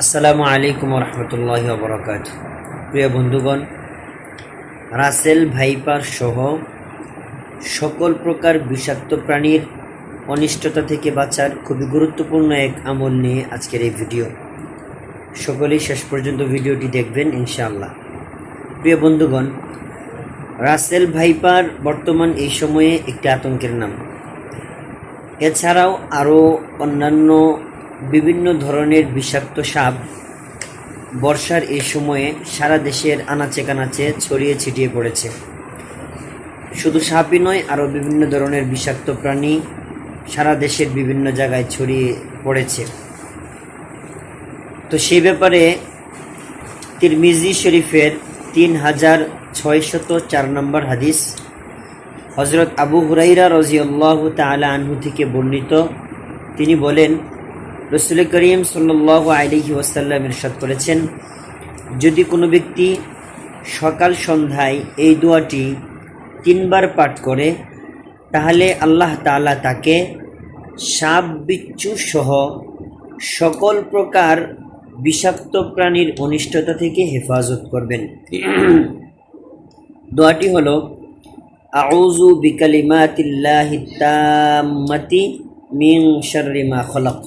আসসালামু আলাইকুম রহমতুল্লাহ বরকাত প্রিয় বন্ধুগণ, রাসেল ভাইপার সহ সকল প্রকার বিষাক্ত প্রাণীর অনিষ্টতা থেকে বাঁচার খুবই গুরুত্বপূর্ণ এক আমল নিয়ে আজকের এই ভিডিও। সকলেই শেষ পর্যন্ত ভিডিওটি দেখবেন ইনশাআল্লাহ। প্রিয় বন্ধুগণ, রাসেল ভাইপার বর্তমান এই সময়ে একটি আতঙ্কের নাম। এছাড়াও আরও অন্যান্য বিভিন্ন ধরনের বিষাক্ত সাপ বর্ষার এই সময়ে সারা দেশের আনাচে কানাচে ছড়িয়ে ছিটিয়ে পড়েছে। শুধু সাপই নয়, আরও বিভিন্ন ধরনের বিষাক্ত প্রাণী সারা দেশের বিভিন্ন জায়গায় ছড়িয়ে পড়েছে। তো সেই ব্যাপারে তিরমিজি শরীফের তিন হাজার ছয়শত চার নম্বর হাদিস হজরত আবু হুরাইরা রজিউল্লাহ তালা আনহু থেকে বর্ণিত। তিনি বলেন রসুল করিম সাল্লাহ আলহি ওয়াসাল্লাম ইরশাদ করেছেন, যদি কোনো ব্যক্তি সকাল সন্ধ্যায় এই দোয়াটি তিনবার পাঠ করে, তাহলে আল্লাহ তাআলা তাকে সাপ বিচ্ছু সহ সকল প্রকার বিষাক্ত প্রাণীর অনিষ্টতা থেকে হেফাজত করবেন। দোয়াটি হল আউজু বিকালিমাতিল্লাহি তাম্মাতি শাররি মা খলাক।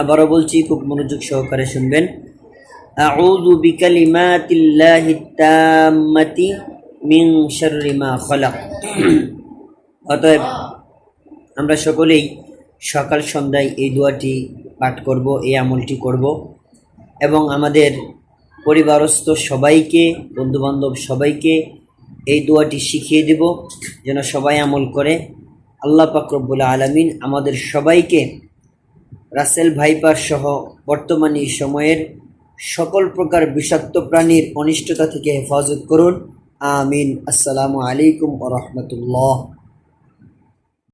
আবারও বলছি, খুব মনোযোগ সহকারে শুনবেন। আউযু বিকালিমাতিল্লাহি তাম্মাতি মিন শাররি মা খলাক। অতএব আমরা সকলেই সকাল সন্ধ্যায় এই দোয়াটি পাঠ করব, এই আমলটি করব এবং আমাদের পরিবারস্থ সবাইকে, বন্ধুবান্ধব সবাইকে এই দোয়াটি শিখিয়ে দেব, যেন সবাই আমল করে। আল্লাহ পাকরবুল আলমিন আমাদের সবাইকে রাসেল ভাইপার সহ বর্তমান সময়ের সকল প্রকার বিষাক্ত প্রাণীর অনিষ্টতা থেকে হেফাজত করুন। আমিন। আসসালামু আলাইকুম রহমতুল্লাহ।